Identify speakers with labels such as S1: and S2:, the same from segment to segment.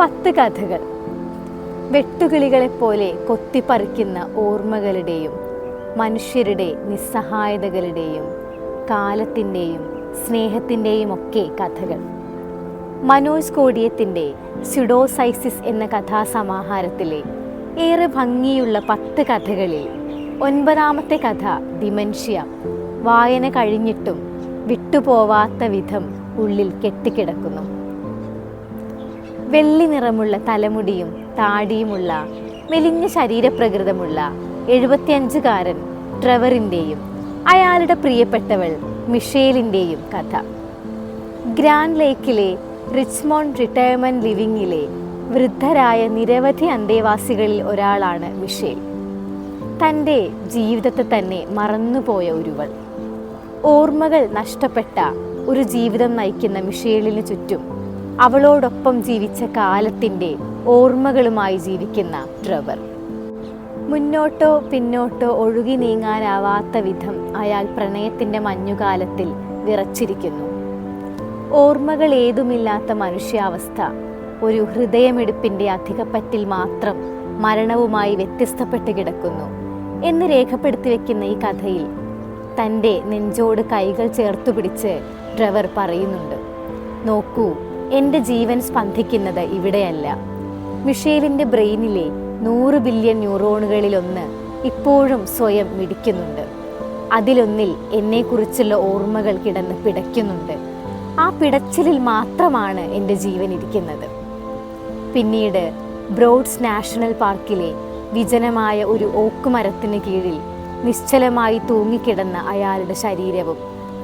S1: പത്ത് കഥകൾ. വെട്ടുകിളികളെപ്പോലെ കൊത്തിപ്പറിക്കുന്ന ഓർമ്മകളുടെയും മനുഷ്യരുടെ നിസ്സഹായതകളുടെയും കാലത്തിന്റെയും സ്നേഹത്തിന്റെയും ഒക്കെ കഥകൾ. മനോജ് കോടിയത്തിന്റെ സ്യുഡോസൈസിസ് എന്ന കഥാസമാഹാരത്തിലെ ഏറെ ഭംഗിയുള്ള പത്ത് കഥകളിൽ ഒൻപതാമത്തെ കഥ ഡിമൻഷ്യ. വായന കഴിഞ്ഞിട്ടും വിട്ടുപോവാത്ത വിധം ഉള്ളിൽ കെട്ടിക്കിടക്കുന്നു. വെള്ളി നിറമുള്ള തലമുടിയും താടിയുമുള്ള മെലിഞ്ഞ ശരീരപ്രകൃതമുള്ള എഴുപത്തിയഞ്ചുകാരൻ ട്രെവറിന്റെയും അയാളുടെ പ്രിയപ്പെട്ടവൾ മിഷേലിന്റെയും കഥ. ഗ്രാൻഡ് ലേക്കിലെ റിച്ച്മോണ്ട് റിട്ടയർമെന്റ് ലിവിങ്ങിലെ വൃദ്ധരായ നിരവധി അന്തേവാസികളിൽ ഒരാളാണ് മിഷേൽ. തന്റെ ജീവിതത്തെ തന്നെ മറന്നുപോയ ഒരുവൾ. ഓർമ്മകൾ നഷ്ടപ്പെട്ട ഒരു ജീവിതം നയിക്കുന്ന മിഷേലിന് ചുറ്റും അവളോടൊപ്പം ജീവിച്ച കാലത്തിന്റെ ഓർമ്മകളുമായി ജീവിക്കുന്ന ട്രവർ. മുന്നോട്ടോ പിന്നോട്ടോ ഒഴുകി നീങ്ങാനാവാത്ത വിധം അയാൾ പ്രണയത്തിന്റെ മഞ്ഞുകാലത്തിൽ വിറച്ചിരിക്കുന്നു. ഓർമ്മകൾ ഏതുമില്ലാത്ത മനുഷ്യാവസ്ഥ. ഒരു ഹൃദയമെടുപ്പിന്റെ അധികപ്പറ്റിൽ മാത്രം മരണവുമായി വ്യത്യസ്തപ്പെട്ട് കിടക്കുന്നു എന്ന് രേഖപ്പെടുത്തി വെക്കുന്ന ഈ കഥയിൽ തന്റെ നെഞ്ചോട് കൈകൾ ചേർത്തു പിടിച്ച് ഡ്രവർ പറയുന്നുണ്ട്. നോക്കൂ എന്റെ ജീവൻ സ്പന്ദിക്കുന്നത് ഇവിടെയല്ല. മിഷേലിന്റെ ബ്രെയിനിലെ നൂറ് ബില്യൺ ന്യൂറോണുകളിലൊന്ന് ഇപ്പോഴും സ്വയം മിടിക്കുന്നുണ്ട്. അതിലൊന്നിൽ എന്നെക്കുറിച്ചുള്ള ഓർമ്മകൾ കിടന്ന് പിടയ്ക്കുന്നുണ്ട്. ആ പിടച്ചിലിൽ മാത്രമാണ് എന്റെ ജീവൻ ഇരിക്കുന്നത്. പിന്നീട് ബ്രോഡ്സ് നാഷണൽ പാർക്കിലെ വിജനമായ ഒരു ഓക്കുമരത്തിന് കീഴിൽ നിശ്ചലമായി തൂങ്ങിക്കിടന്ന അയാളുടെ ശരീരവും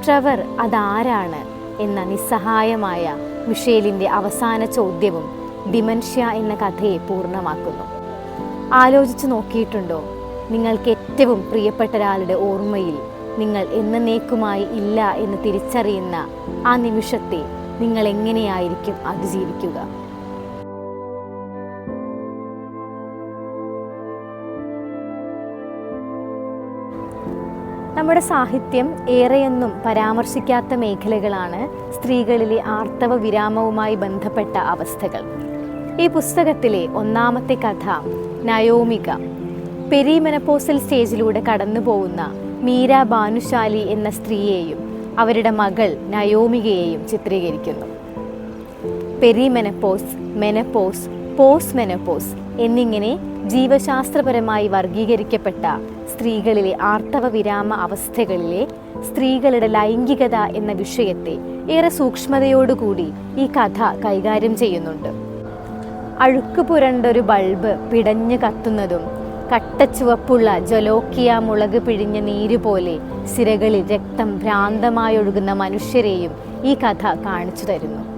S1: ട്രവർ അതാരാണ് എന്ന നിസ്സഹായമായ മിഷേലിന്റെ അവസാന ചോദ്യവും ഡിമൻഷ്യ എന്ന കഥയെ പൂർണമാക്കുന്നു. ആലോചിച്ചു നോക്കിയിട്ടുണ്ടോ? നിങ്ങൾക്ക് ഏറ്റവും പ്രിയപ്പെട്ട ഒരാളുടെ ഓർമ്മയിൽ നിങ്ങൾ എന്നേക്കുമായി ഇല്ല എന്ന് തിരിച്ചറിയുന്ന ആ നിമിഷത്തെ നിങ്ങൾ എങ്ങനെയായിരിക്കും അതിജീവിക്കുക? നമ്മുടെ സാഹിത്യം ഏറെയൊന്നും പരാമർശിക്കാത്ത മേഖലകളാണ് സ്ത്രീകളിലെ ആർത്തവ വിരാമവുമായി ബന്ധപ്പെട്ട അവസ്ഥകൾ. ഈ പുസ്തകത്തിലെ ഒന്നാമത്തെ കഥ നയോമിക. പെരിമെനപ്പോസൽ സ്റ്റേജിലൂടെ കടന്നു പോകുന്ന മീര ഭാനുശാലി എന്ന സ്ത്രീയെയും അവരുടെ മകൾ നയോമികയെയും ചിത്രീകരിക്കുന്നു. പെരിമെനപ്പോസ് മെനപ്പോസ് പോസ്റ്റ് മെനപ്പോസ് എന്നിങ്ങനെ ജീവശാസ്ത്രപരമായി വർഗീകരിക്കപ്പെട്ട സ്ത്രീകളിലെ ആർത്തവ വിരാമ അവസ്ഥകളിലെ സ്ത്രീകളുടെ ലൈംഗികത എന്ന വിഷയത്തെ ഏറെ സൂക്ഷ്മതയോടുകൂടി ഈ കഥ കൈകാര്യം ചെയ്യുന്നുണ്ട്. അഴുക്ക് പുരണ്ടൊരു ബൾബ് പിടഞ്ഞു കത്തുന്നതും കട്ടച്ചുവപ്പുള്ള ജലോക്കിയ മുളക് പിഴിഞ്ഞ നീര് പോലെ സിരകളിൽ രക്തം ഭ്രാന്തമായൊഴുകുന്ന മനുഷ്യരെയും ഈ കഥ കാണിച്ചു തരുന്നു.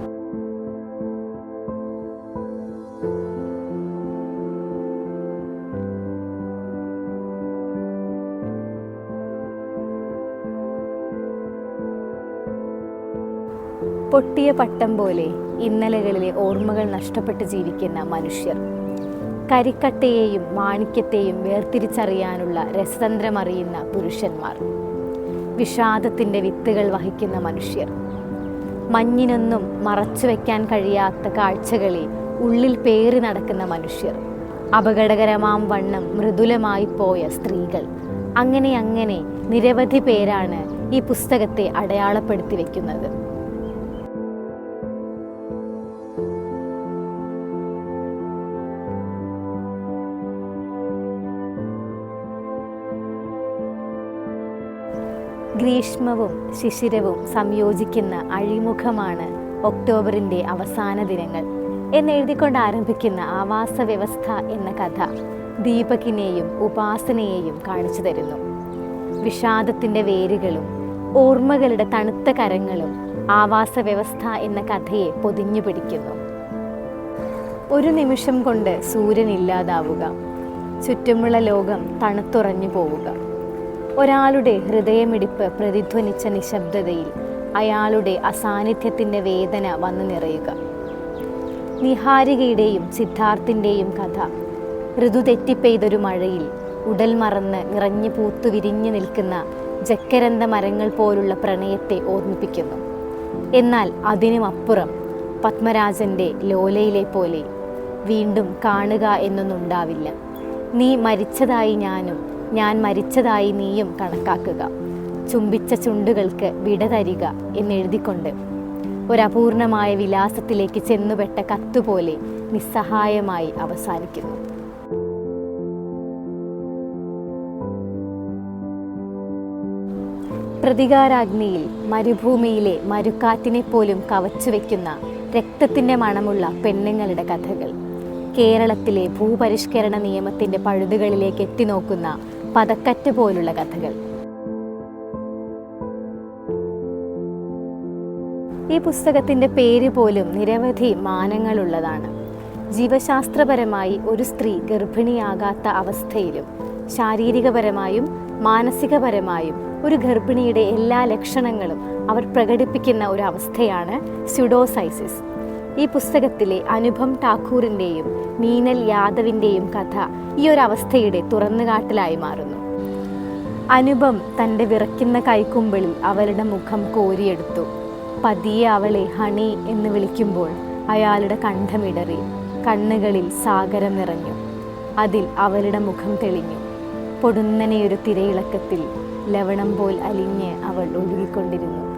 S1: പൊട്ടിയ പട്ടം പോലെ ഇന്നലകളിലെ ഓർമ്മകൾ നഷ്ടപ്പെട്ട് ജീവിക്കുന്ന മനുഷ്യർ. കരിക്കട്ടയെയും മാണിക്യത്തെയും വേർതിരിച്ചറിയാനുള്ള രസതന്ത്രമറിയുന്ന പുരുഷന്മാർ. വിഷാദത്തിന്റെ വിത്തുകൾ വഹിക്കുന്ന മനുഷ്യർ. മഞ്ഞിനൊന്നും മറച്ചു വയ്ക്കാൻ കഴിയാത്ത കാഴ്ചകളെ ഉള്ളിൽ പേറി നടക്കുന്ന മനുഷ്യർ. അപകടകരമാം വണ്ണം മൃദുലമായി പോയ സ്ത്രീകൾ. അങ്ങനെ അങ്ങനെ നിരവധി പേരാണ് ഈ പുസ്തകത്തെ അടയാളപ്പെടുത്തി വയ്ക്കുന്നത് ഗ്രീഷ്മവും ശിശിരവും സംയോജിക്കുന്ന അഴിമുഖമാണ് ഒക്ടോബറിന്റെ അവസാന ദിനങ്ങൾ എന്നെഴുതിക്കൊണ്ട് ആരംഭിക്കുന്ന ആവാസ വ്യവസ്ഥ എന്ന കഥ ദീപകിനെയും ഉപാസനയെയും കാണിച്ചു തരുന്നു. വിഷാദത്തിന്റെ വേരുകളും ഓർമ്മകളുടെ തണുത്ത കരങ്ങളും ആവാസ വ്യവസ്ഥ എന്ന കഥയെ പൊതിഞ്ഞു പിടിക്കുന്നു. ഒരു നിമിഷം കൊണ്ട് സൂര്യൻ ഇല്ലാതാവുക. ചുറ്റുമുള്ള ലോകം തണുത്തുറഞ്ഞു പോവുക. ഒരാളുടെ ഹൃദയമിടിപ്പ് പ്രതിധ്വനിച്ച നിശബ്ദതയിൽ അയാളുടെ അസാന്നിധ്യത്തിന്റെ വേദന വന്നു നിറയുക. നിഹാരികയുടെയും സിദ്ധാർത്ഥിന്റെയും കഥ ഋതു തെറ്റിപ്പെയ്തൊരു മഴയിൽ ഉടൽ മറന്ന് നിറഞ്ഞു പൂത്തു വിരിഞ്ഞു നിൽക്കുന്ന ജക്കരന്ത മരങ്ങൾ പോലുള്ള പ്രണയത്തെ ഓർമ്മിപ്പിക്കുന്നു. എന്നാൽ അതിനുമപ്പുറം പത്മരാജന്റെ ലോലയിലെ പോലെ വീണ്ടും കാണുക എന്നൊന്നുണ്ടാവില്ല. നീ മരിച്ചതായി ഞാനും ഞാൻ മരിച്ചതായി നീയും കണക്കാക്കുക. ചുംബിച്ച ചുണ്ടുകൾക്ക് വിട തരിക എന്നെഴുതിക്കൊണ്ട്. ഒരപൂർണമായ വിലാസത്തിലേക്ക് ചെന്നുപെട്ട കത്തുപോലെ നിസ്സഹായമായി അവസാനിക്കുന്നു. പ്രതികാരാഗ്നിയിൽ മരുഭൂമിയിലെ മരുക്കാറ്റിനെ പോലും കവച്ചുവെക്കുന്ന രക്തത്തിന്റെ മണമുള്ള പെണ്ണുങ്ങളുടെ കഥകൾ. കേരളത്തിലെ ഭൂപരിഷ്കരണ നിയമത്തിന്റെ പഴുതുകളിലേക്ക് എത്തിനോക്കുന്ന പതക്കറ്റ് പോലുള്ള കഥകൾ. ഈ പുസ്തകത്തിന്റെ പേര് പോലും നിരവധി മാനങ്ങളുള്ളതാണ്. ജീവശാസ്ത്രപരമായി ഒരു സ്ത്രീ ഗർഭിണിയാകാത്ത അവസ്ഥയിലും ശാരീരികപരമായും മാനസികപരമായും ഒരു ഗർഭിണിയുടെ എല്ലാ ലക്ഷണങ്ങളും അവർ പ്രകടിപ്പിക്കുന്ന ഒരു അവസ്ഥയാണ് സ്യുഡോസൈസിസ്. ഈ പുസ്തകത്തിലെ അനുപം ഠാക്കൂറിന്റെയും മീനൽ യാദവിന്റെയും കഥ ഈ ഒരു അവസ്ഥയുടെ തുറന്നുകാട്ടലായി മാറുന്നു. അനുപം തന്റെ വിറയ്ക്കുന്ന കൈക്കുമ്പിളിൽ അവളുടെ മുഖം കോരിയെടുത്തു. പതിയെ അവളെ ഹണി എന്ന് വിളിക്കുമ്പോൾ അയാളുടെ കണ്ഠമിടറി കണ്ണുകളിൽ സാഗരം നിറഞ്ഞു. അതിൽ അവളുടെ മുഖം തെളിഞ്ഞു. പൊടുന്നനെയൊരു തിരയിളക്കത്തിൽ ലവണം പോൽ അലിഞ്ഞ് അവൾ ഒഴുകിക്കൊണ്ടിരുന്നു.